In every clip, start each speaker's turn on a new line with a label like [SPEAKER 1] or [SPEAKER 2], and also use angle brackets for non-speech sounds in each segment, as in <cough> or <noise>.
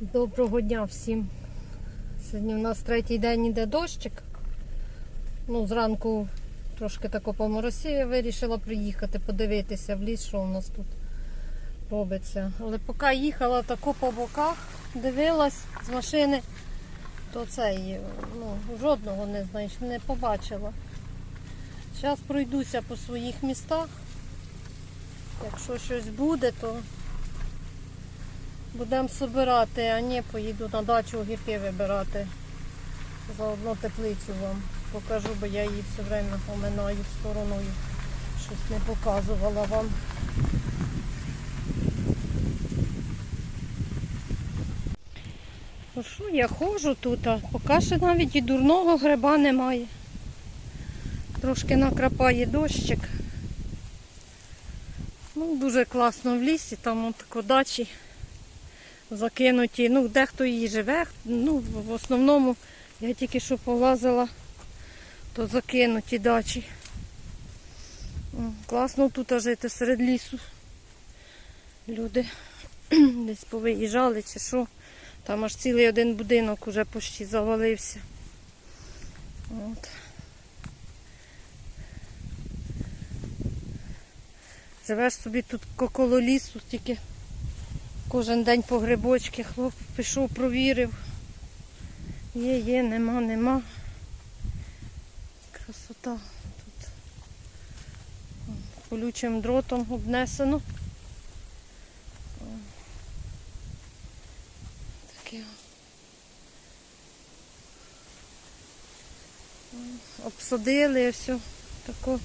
[SPEAKER 1] Доброго дня всім. Сьогодні у нас третій день іде дощик. Ну, зранку трошки тако поморосіє, вирішила приїхати, подивитися в ліс, що у нас тут робиться. Але поки їхала тако по боках, дивилась з машини, то цей, ну, жодного не знаєш, не побачила. Зараз пройдуся по своїх містах. Якщо щось буде, то Будемо збирати, а не поїду на дачу огірки вибирати. Заодно теплицю вам покажу, бо я її все время оминаю стороною. Щось не показувала вам. Ну що, я ходжу тут, а поки ще навіть і дурного гриба немає. Трошки накрапає дощик. Ну, дуже класно в лісі, там от дачі закинуті. Ну, дехто її живе. Ну, в основному я тільки що полазила, то закинуті дачі. Класно тут жити серед лісу. Люди <clears throat> десь повиїжджали чи що. Там аж цілий один будинок уже почти завалився. От. Живеш собі тут коло лісу, тільки Кожен день по грибочки хлоп пішов, провірив. Є, є, нема, нема. Красота тут. Колючим дротом обнесено. Таке. Обсадили все. Тако.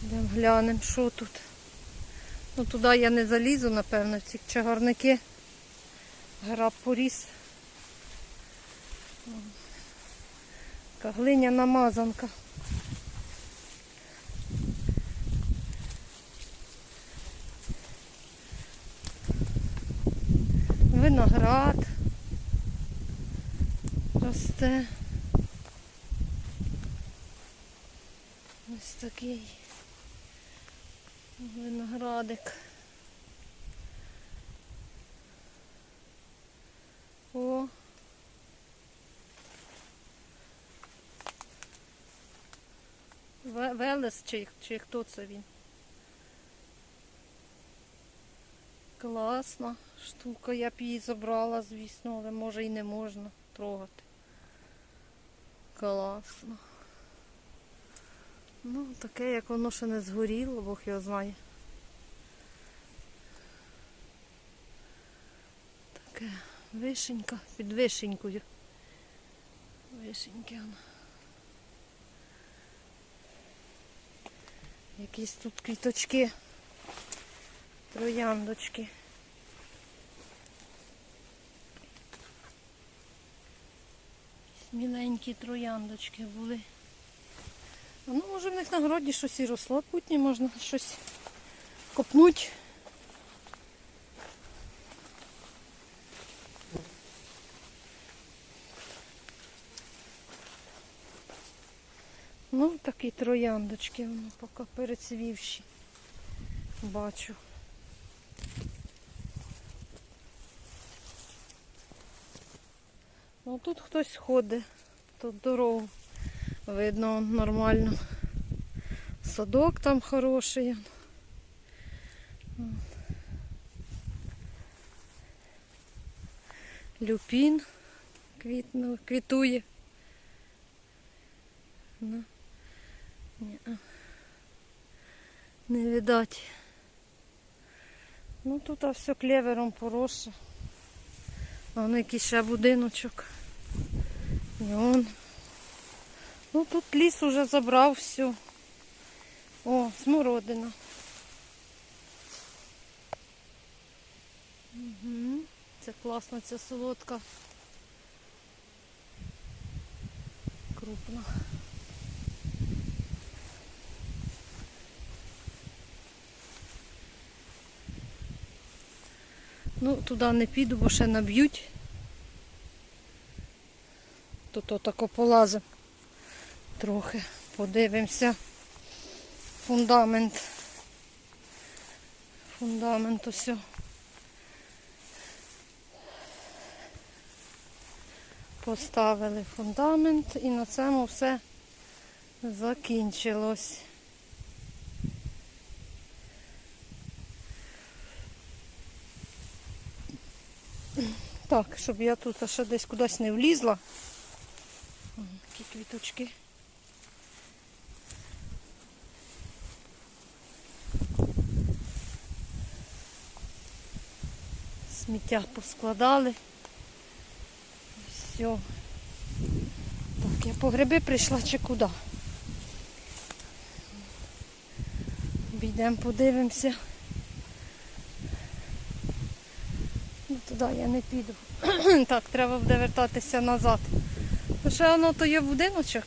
[SPEAKER 1] Підемо глянемо, що тут. Ну туди я не залізу, напевно, ці чагарники. Граб поріс. Така глиняна мазанка. Виноград росте. Ось такий. Велес чи, чи хто це він? Класна штука, я б її забрала, звісно, але може і не можна трогати. Класно. Ну, таке, як воно ще не згоріло, Бог його знає. Таке вишенька під вишенькою. Вишеньки. воно. Якісь тут квіточки, трояндочки. Міленькі трояндочки були. А ну, може в них на городі щось і росло путнє, можна щось копнуть. Ну, такі трояндочки, воно поки перецвівші. Бачу. Ну тут хтось ходить, тут дорогу видно нормально. Садок там хороший. Люпін квітує. Ну, ні, не видать. Ну тут все клевером поросше. А воно якийсь ще будиночок. І он. Ну тут ліс уже забрав всю. О, смородина. Угу. Це класна ця солодка. Крупна. Ну, туди не піду, бо ще наб'ють. Тут отако полазимо. Трохи подивимося. Фундамент. Фундамент ось. Поставили фундамент і на цьому все закінчилось. Так, щоб я тут ще десь кудись не влізла. М, Такі квіточки. Сміття поскладали. Все. Так, я по гриби прийшла чи куди? Обійдемо, подивимося. Ну, туди я не піду. <clears throat> так, треба буде вертатися назад. Ну, Ще воно то є будиночок,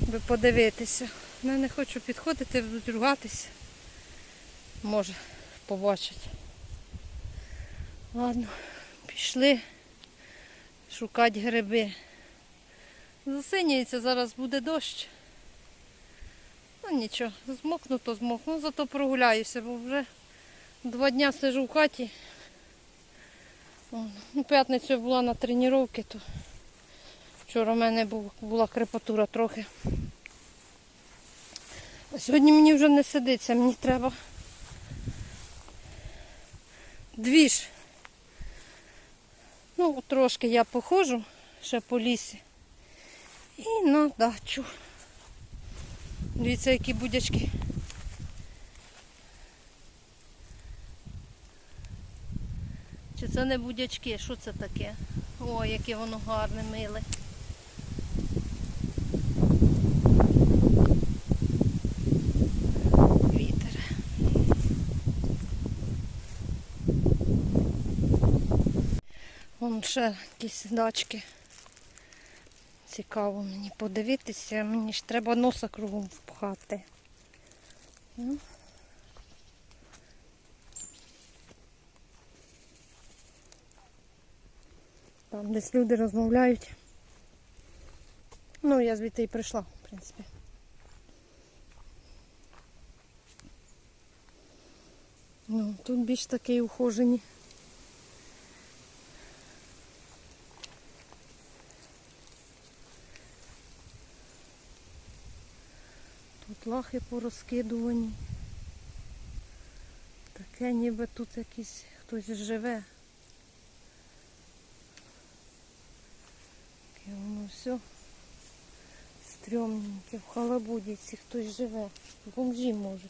[SPEAKER 1] би подивитися. Я не хочу підходити, будуть ругатися. Може, побачать. Ладно, пішли шукати гриби. Засинюється, зараз буде дощ. Ну нічого, змокну, то змокну, зато прогуляюся, бо вже два дня сижу в хаті. О, ну, п'ятницю була на тренувці, то вчора в мене була крепатура трохи. А сьогодні мені вже не сидиться, мені треба двіж. Ну, трошки я походжу ще по лісі. І на дачу. Дивіться, які будячки. Чи це не будячки? Що це таке? О, яке воно гарне, миле. Вітер. Вон ще якісь дачки. Цікаво мені подивитися, мені ж треба носа кругом впхати. Там десь люди розмовляють. Ну, я звідти і прийшла, в принципі. Ну, тут більш такі ухожені. Тут лахи порозкидувані. Таке ніби тут якийсь хтось живе. Таке воно все стрьомненьке, в халабудіці хтось живе. Бомжі може.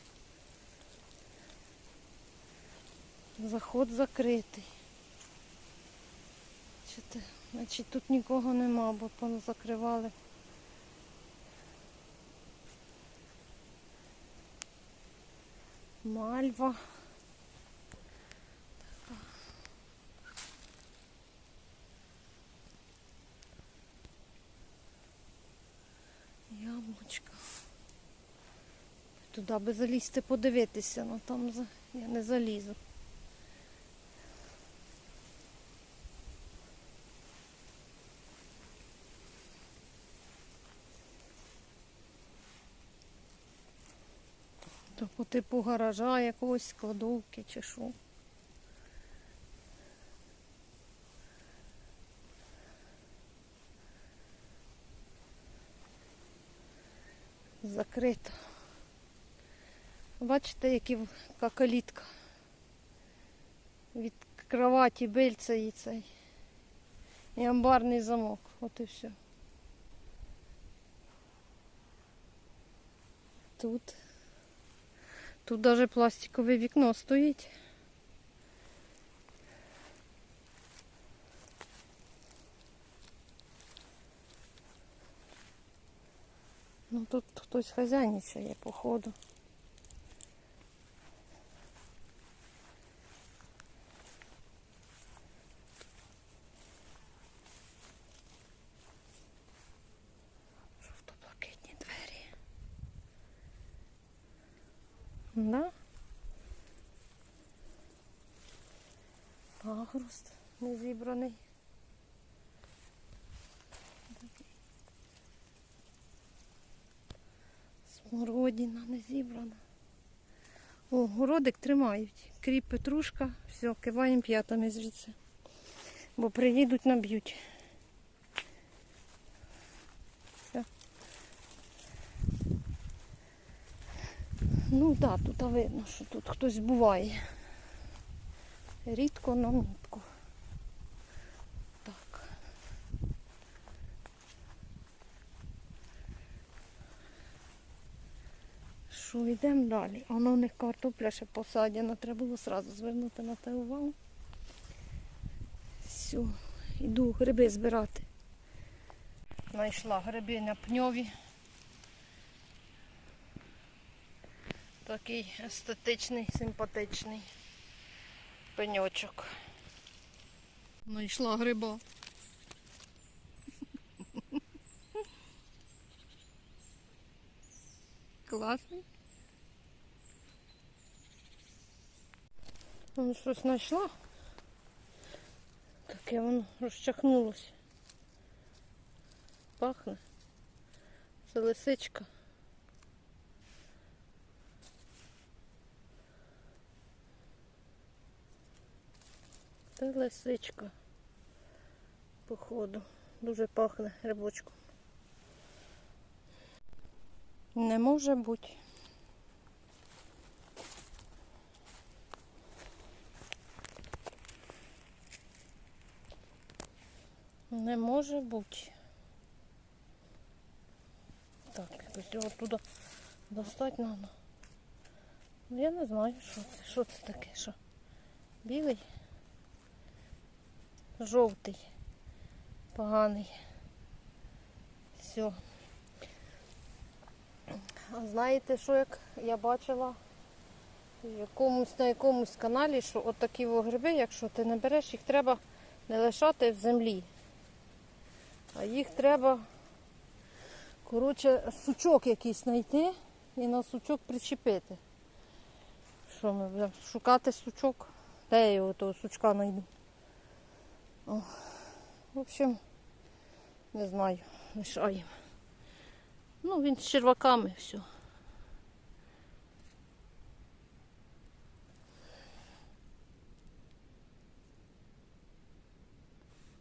[SPEAKER 1] Заход закритий. Чи Значить тут нікого нема, бо позакривали. Мальва. Така. Яблучко. Туди би залізти подивитися, але там я не залізу. По типу гаража якогось складовки чи що. Закрито. Бачите, яка калітка. Від кроваті бильця і цей. І амбарний замок. От і все. Тут. Тут даже пластикове вікно стоїть. Ну тут хтось хазяйничає, походу. Да? Агрост не зібраний. Смородина не зібрана. О, городик тримають. Кріп петрушка, все, киваємо п'ятами звідси. Бо приїдуть, наб'ють. Ну так, да, тут видно, що тут хтось буває. Рідко на мітку. Так. Що, йдемо далі. А Воно в них картопля ще посадяна, треба було одразу звернути на те увагу. Все, йду гриби збирати. Знайшла гриби на пньові. Такий естетичний, симпатичний пеньочок. Знайшла гриба. Класний. Ну, щось знайшла. Таке воно розчахнулося. Пахне. Це лисичка. Це лисичка. Походу. Дуже пахне грибочком. Не може бути. Не може бути. Так, якось його туди достати треба. Я не знаю, що це. Що це таке? Що? Білий? Жовтий. Поганий. Все. А знаєте, що як я бачила якомусь, на якомусь каналі, що от гриби, якщо ти не береш, їх треба не лишати в землі. А їх треба, коротше, сучок якийсь знайти і на сучок причепити. Що ми будемо шукати сучок? Де я його того сучка знайду? О, в общем, не знаю, лишаємо. Ну, він з черваками все.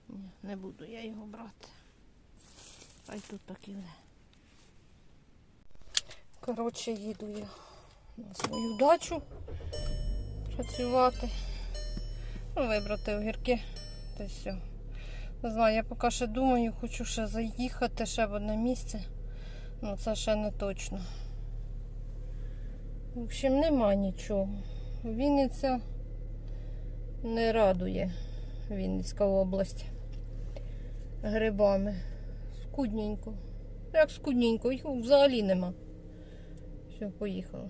[SPEAKER 1] Ні, не буду я його брати. Хай тут так і буде. Коротше, їду я на свою дачу працювати. Ну, вибрати огірки та все. Не знаю, я поки ще думаю, хочу ще заїхати ще в одне місце. Ну це ще не точно. В общем, нема нічого. Вінниця не радує Вінницька область грибами. Скудненько. Як скудненько, їх взагалі нема. Все, поїхала.